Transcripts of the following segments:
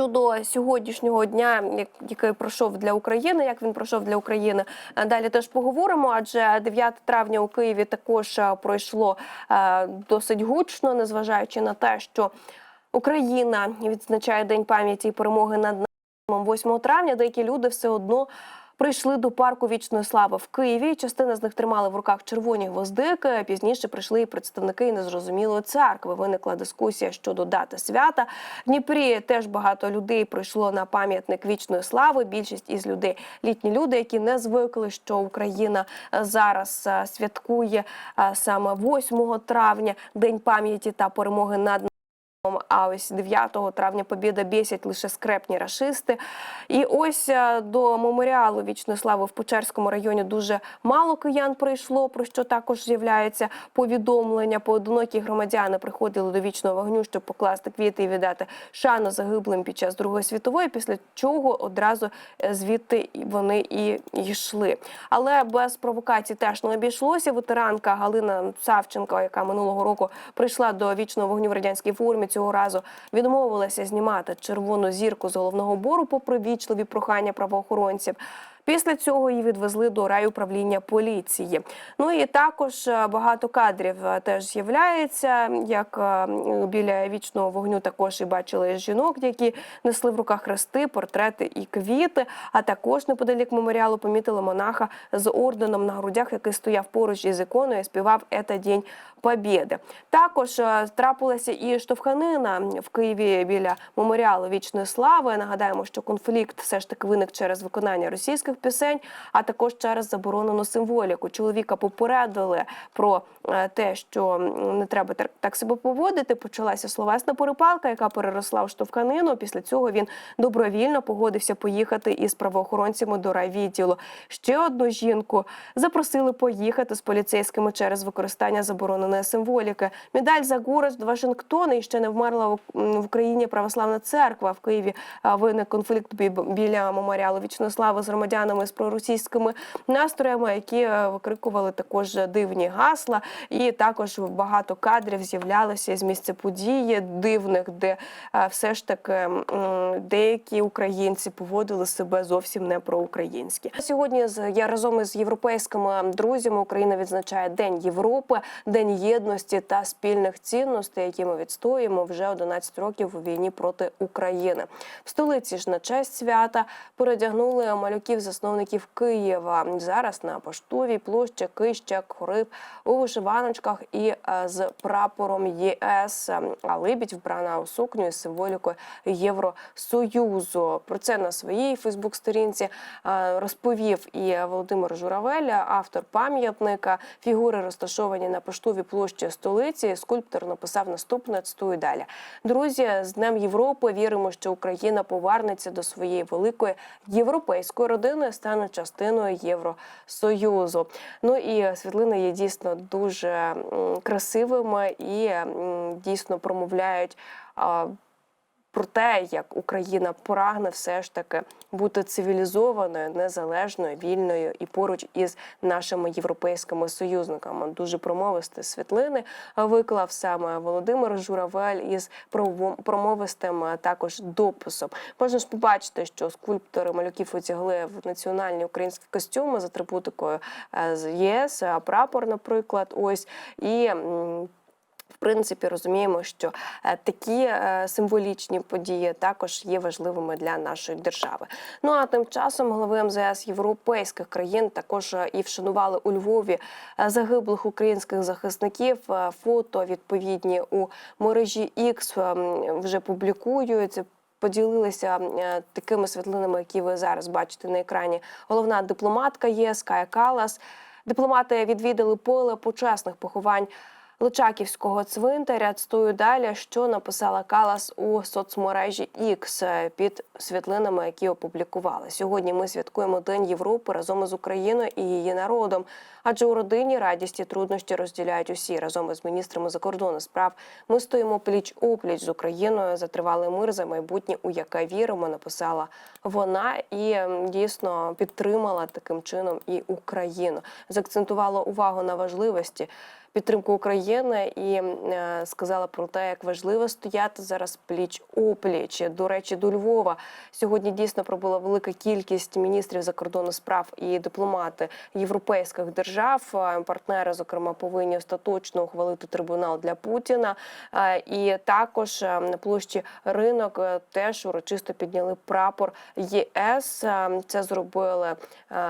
Щодо сьогоднішнього дня, як- який пройшов для України, як він пройшов для України, е, далі теж поговоримо. Адже 9 травня у Києві також е, пройшло е, досить гучно, незважаючи на те, що Україна відзначає День пам'яті і перемоги над нацизмом 8 травня. Деякі люди все одно. Прийшли до парку вічної слави в Києві. Частина з них тримали в руках червоні гвоздики. Пізніше прийшли і представники незрозумілої церкви. Виникла дискусія щодо дати свята. В Дніпрі теж багато людей прийшло на пам'ятник вічної слави. Більшість із людей літні люди, які не звикли, що Україна зараз е, святкує е, саме 8 травня, день пам'яті та перемоги над а ось 9 травня побіда бісять лише скрепні рашисти. І ось е, до меморіалу вічної слави в Печерському районі дуже мало киян прийшло, про що також з'являється повідомлення. Поодинокі громадяни приходили до вічного вогню, щоб покласти квіти і віддати шану загиблим під час Другої світової, після чого одразу е, звідти вони і йшли. Але без провокацій теж не обійшлося. Ветеранка Галина Савченко, яка минулого року прийшла до вічного вогню в радянській формі, цього разу відмовилася знімати червону зірку з головного бору, попри вічливі прохання правоохоронців. Після цього її відвезли до райуправління поліції. Ну і також е, багато кадрів е, теж з'являється. Як е, біля вічного вогню також і бачили жінок, які несли в руках хрести, портрети і квіти. А також неподалік меморіалу помітили монаха з орденом на грудях, який стояв поруч із іконою і співав «Это День Побєди. Також трапилася і штовханина в Києві біля меморіалу вічної слави. Нагадаємо, що конфлікт все ж таки виник через виконання російських пісень, а також через заборонену символіку. Чоловіка попередили про е, те, що не треба так- себе поводити. Почалася словесна перепалка, яка переросла в штовханину. Після цього він добровільно погодився поїхати із правоохоронцями до райвідділу. Ще одну жінку запросили поїхати з поліцейськими через використання забороненої символіки. Медаль за горець Вашингтона і ще не вмерла в- Україні православна церква. В Києві виник конфлікт біля меморіалу вічної слави з громадянами з проросійськими настроями, які е, викрикували також дивні гасла. І також багато кадрів з'являлося з місця події дивних, де е, все ж таки деякі українці поводили себе зовсім не проукраїнськи. Сьогодні я разом із європейськими друзями Україна відзначає День Європи, День єдності та спільних цінностей, які ми відстоюємо вже 11 років у війні проти України. В столиці ж на честь свята передягнули малюків засновників Києва. Зараз на поштовій площі Кищак хорив у вишиваночках і е, з прапором ЄС. А Либідь вбрана у сукню із символікою Євросоюзу. Про це на своїй Фейсбук-сторінці е, розповів і Володимир Журавель, автор пам'ятника. Фігури розташовані на поштовій площі столиці. Скульптор написав наступне цитую далі. Друзі, з Днем Європи віримо, що Україна повернеться до своєї великої європейської родини, стане частиною Євросоюзу. Ну і світлини є дійсно дуже красивими і дійсно промовляють. Про те, як Україна прагне все ж таки бути цивілізованою, незалежною, вільною і поруч із нашими європейськими союзниками. Дуже промовисті світлини виклав саме Володимир Журавель із промовистим також дописом. Можна ж побачити, що скульптори малюків одягли в національні українські костюми з атрибутикою е, з ЄС, прапор, наприклад, ось і. В принципі, розуміємо, що е, такі е, символічні події також є важливими для нашої держави. Ну а тим часом голови МЗС європейських країн також е, і вшанували у Львові загиблих українських захисників. Фото відповідні у мережі X ем, вже публікують. Поділилися такими світлинами, які ви зараз бачите на екрані. Головна дипломатка ЄС Кая Калас. Дипломати відвідали поле почесних поховань Личаківського цвинтаря. Цитую далі, що написала Калас у соцмережі X під світлинами, які опублікували. Сьогодні ми святкуємо День Європи разом із Україною і її народом. Адже у родині радість і труднощі розділяють усі разом із міністрами закордонних справ. Ми стоїмо пліч опліч з Україною за тривалий мир за майбутнє, у яке віримо. Написала вона і дійсно підтримала таким чином і Україну. Закцентувала увагу на важливості підтримку України і е, сказала про те, як важливо стояти зараз пліч опліч. До речі, до Львова сьогодні дійсно пробула велика кількість міністрів закордонних справ і дипломати європейських держав. Е, Партнери, зокрема, повинні остаточно ухвалити трибунал для Путіна. Е, І також на площі ринок теж урочисто підняли прапор ЄС. Це зробили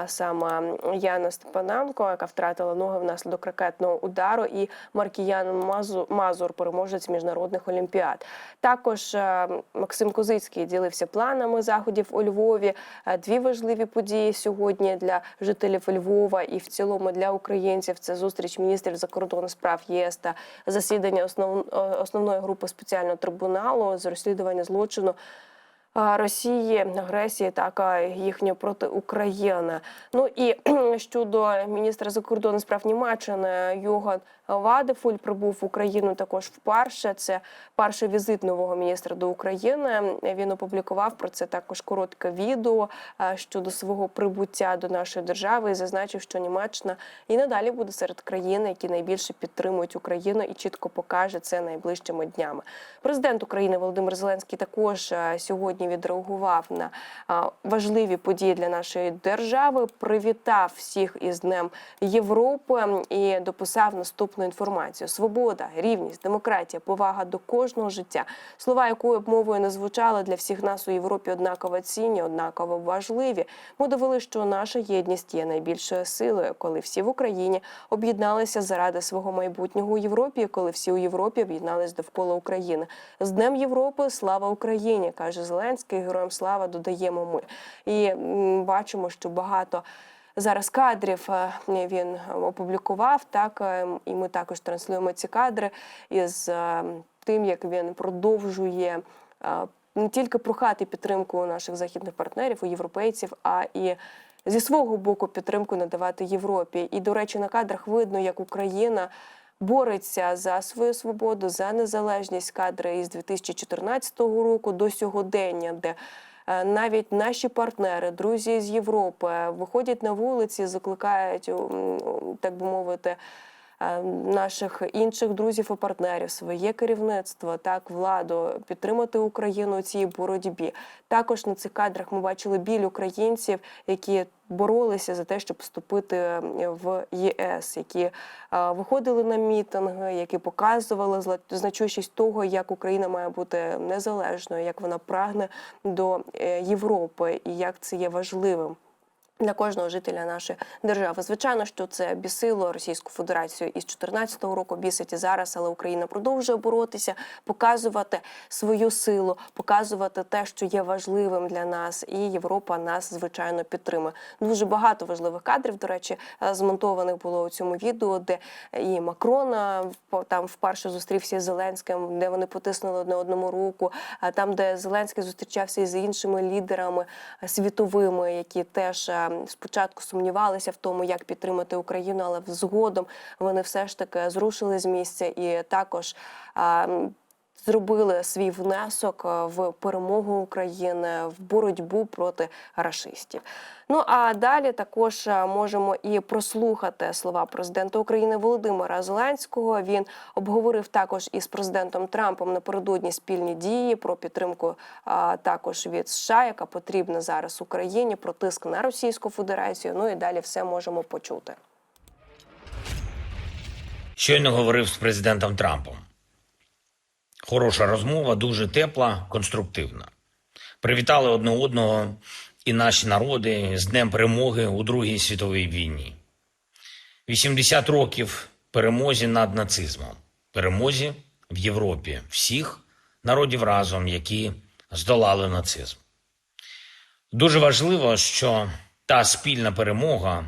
саме Яна Степаненко, яка втратила ноги внаслідок ракетного удару, і Маркіян Мазу- Мазур, переможець міжнародних олімпіад. Також е, Максим Козицький ділився планами заходів у Львові. Е, Дві важливі події сьогодні для жителів Львова і в цілому для українців. Це зустріч міністрів закордонних справ ЄС та засідання основ, е, основної групи спеціального трибуналу з розслідування злочину. Росії агресії, так а, їхньої проти України. Ну і щодо міністра закордонних справ Німеччини Йоган Вадефуль прибув в Україну також вперше. Це перший візит нового міністра до України. Він опублікував про це також коротке відео щодо свого прибуття до нашої держави і зазначив, що Німеччина і надалі буде серед країн, які найбільше підтримують Україну, і чітко покаже це найближчими днями. Президент України Володимир Зеленський також е, сьогодні відреагував на е, важливі події для нашої держави. Привітав всіх із Днем Європи і дописав наступну інформацію: свобода, рівність, демократія, повага до кожного життя. Слова, якою б мовою не звучали для всіх нас у Європі, однаково цінні, однаково важливі. Ми довели, що наша єдність є найбільшою силою, коли всі в Україні об'єдналися заради свого майбутнього у Європі, коли всі у Європі об'єднались довкола України. З Днем Європи слава Україні, каже Зеленський. Героям слава додаємо ми. І бачимо, що багато. Зараз кадрів е, він опублікував так, е, і ми також транслюємо ці кадри із е, тим, як він продовжує не тільки прохати підтримку наших західних партнерів, у європейців, а і зі свого боку підтримку надавати Європі. І, до речі, на кадрах видно, як Україна. Бореться за свою свободу, за незалежність кадри із 2014 року до сьогодення, де навіть наші партнери, друзі з Європи, виходять на вулиці, закликають, так би мовити, е, наших інших друзів і партнерів, своє керівництво, так владу підтримати Україну у цій боротьбі. Також на цих кадрах ми бачили біль українців, які боролися за те, щоб вступити в ЄС, які е, виходили на мітинги, які показували значущість того, як Україна має бути незалежною, як вона прагне до е, Європи і як це є важливим. Для кожного жителя нашої держави, звичайно, що це бісило Російську Федерацію із 2014 року, бісить і зараз, але Україна продовжує боротися, показувати свою силу, показувати те, що є важливим для нас, і Європа нас звичайно підтримує. Дуже багато важливих кадрів, до речі, е, змонтованих було у цьому відео, де і Макрон е, там вперше зустрівся з Зеленським, де вони потиснули одне одному руку. а Там, де Зеленський зустрічався із іншими лідерами е, світовими, які теж е, спочатку сумнівалися в тому, як підтримати Україну, але згодом вони все ж таки зрушили з місця і також. Зробили свій внесок е, в перемогу України в боротьбу проти рашистів. Ну а далі також е, можемо і прослухати слова президента України Володимира Зеленського. Він обговорив також із президентом Трампом напередодні спільні дії про підтримку а, також від США, яка потрібна зараз Україні, про тиск на Російську Федерацію. Ну і далі все можемо почути. Щойно говорив з президентом Трампом. Хороша розмова, дуже тепла, конструктивна. Привітали одне одного і наші народи з Днем перемоги у Другій світовій війні. 80 років перемозі над нацизмом, перемозі в Європі всіх народів разом, які здолали нацизм. Дуже важливо, що та спільна перемога,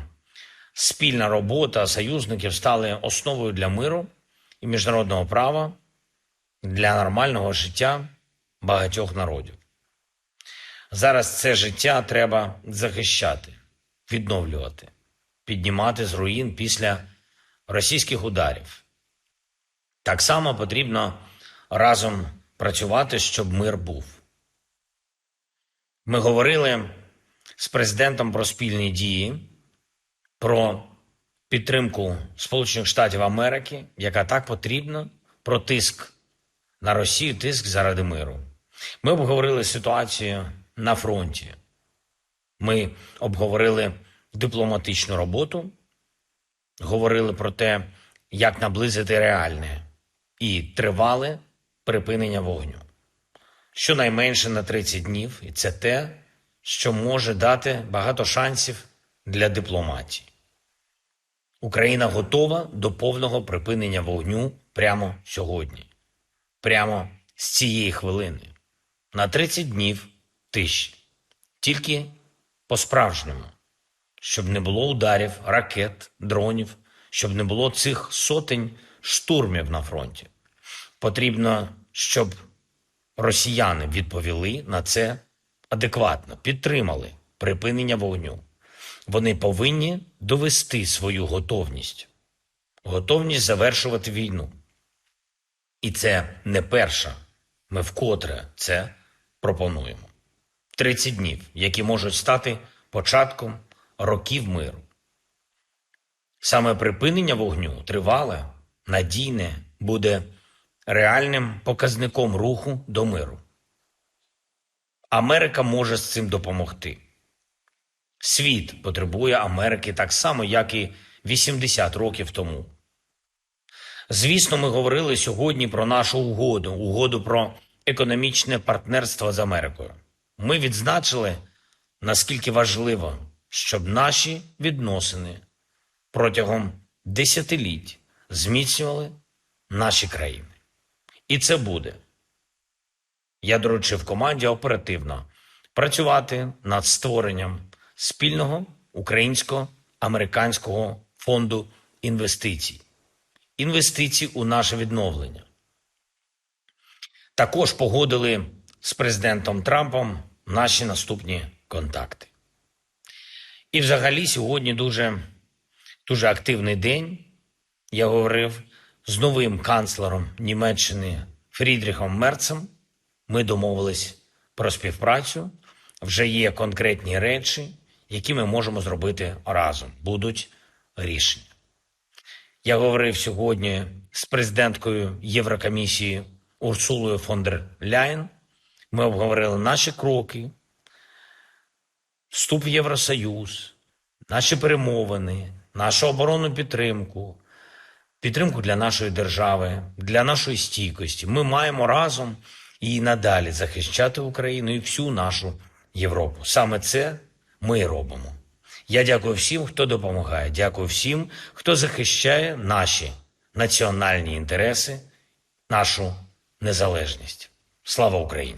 спільна робота союзників стали основою для миру і міжнародного права для нормального життя багатьох народів. Зараз це життя треба захищати, відновлювати, піднімати з руїн після російських ударів. Так само потрібно разом працювати, щоб мир був. Ми говорили з президентом про спільні дії, про підтримку Сполучених Штатів Америки, яка так потрібна, про тиск на Росію, тиск заради миру. Ми обговорили ситуацію на фронті. Ми обговорили дипломатичну роботу, говорили про те, як наблизити реальне і тривале припинення вогню. Щонайменше на 30 днів, і це те, що може дати багато шансів для дипломатії. Україна готова до повного припинення вогню прямо сьогодні, прямо з цієї хвилини, на 30 днів тиші, тільки по-справжньому, щоб не було ударів, ракет, дронів, щоб не було цих сотень штурмів на фронті. Потрібно, щоб росіяни відповіли на це адекватно, підтримали припинення вогню. Вони повинні довести свою готовність, готовність завершувати війну. І це не перша. Ми вкотре це пропонуємо. 30 днів, які можуть стати початком років миру. Саме припинення вогню тривале, надійне, буде реальним показником руху до миру. Америка може з цим допомогти. Світ потребує Америки так само, як і 80 років тому. Звісно, ми говорили сьогодні про нашу угоду, угоду про економічне партнерство з Америкою. Ми відзначили, наскільки важливо, щоб наші відносини протягом десятиліть зміцнювали наші країни. І це буде. Я доручив команді оперативно працювати над створенням спільного українсько-американського фонду інвестицій, інвестицій у наше відновлення. Також погодили з президентом Трампом наші наступні контакти. І взагалі сьогодні дуже, дуже активний день. Я говорив з новим канцлером Німеччини Фрідріхом Мерцем. Ми домовились про співпрацю. Вже є конкретні речі, які ми можемо зробити разом. Будуть рішення. Я говорив сьогодні з президенткою Єврокомісії Урсулою фон дер Ляєн. Ми обговорили наші кроки, вступ в Євросоюз, наші перемовини, нашу оборонну підтримку, підтримку для нашої держави, для нашої стійкості. Ми маємо разом і надалі захищати Україну і всю нашу Європу. Саме це ми і робимо. Я дякую всім, хто допомагає. Дякую всім, хто захищає наші національні інтереси, нашу незалежність. Слава Україні!